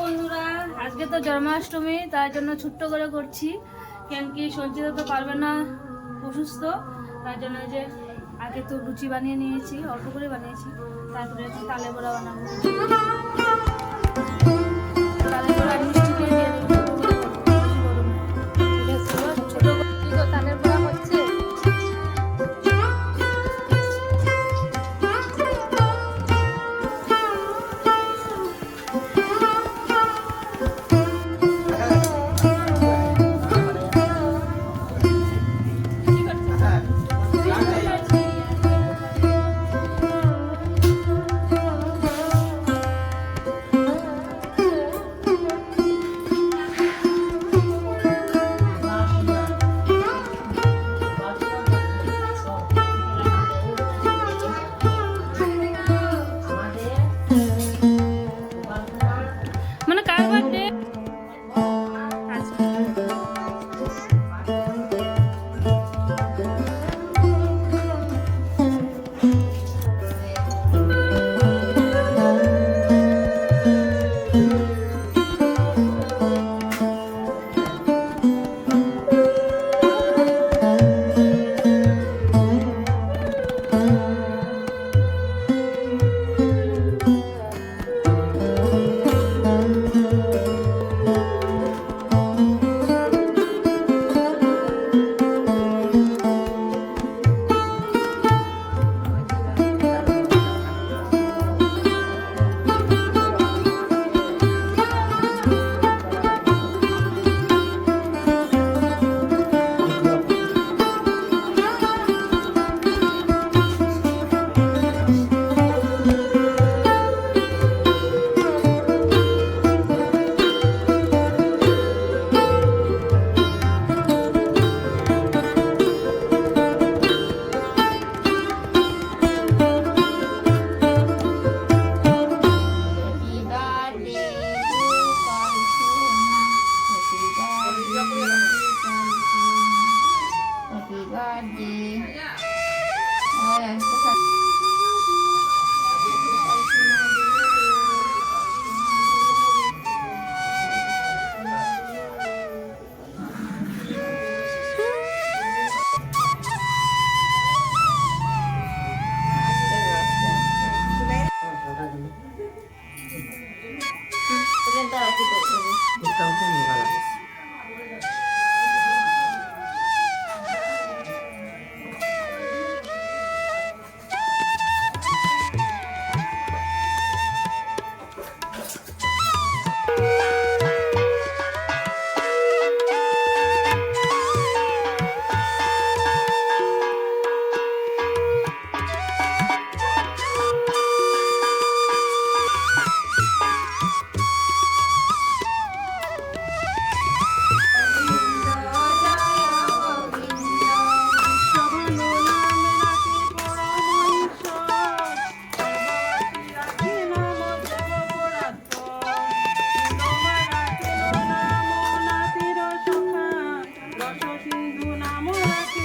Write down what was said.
বন্ধুরা, আজকে তো জন্মাষ্টমী তার জন্য ছোট্ট করে করছি। কেন কি সঞ্চিত তো পারবে না, অসুস্থ তার জন্য যে আগে তো লুচি বানিয়ে নিয়েছি, অল্প করে বানিয়েছি, তারপরে তালে বড়া বানাবো। どよろしく。Hindu Namo Rati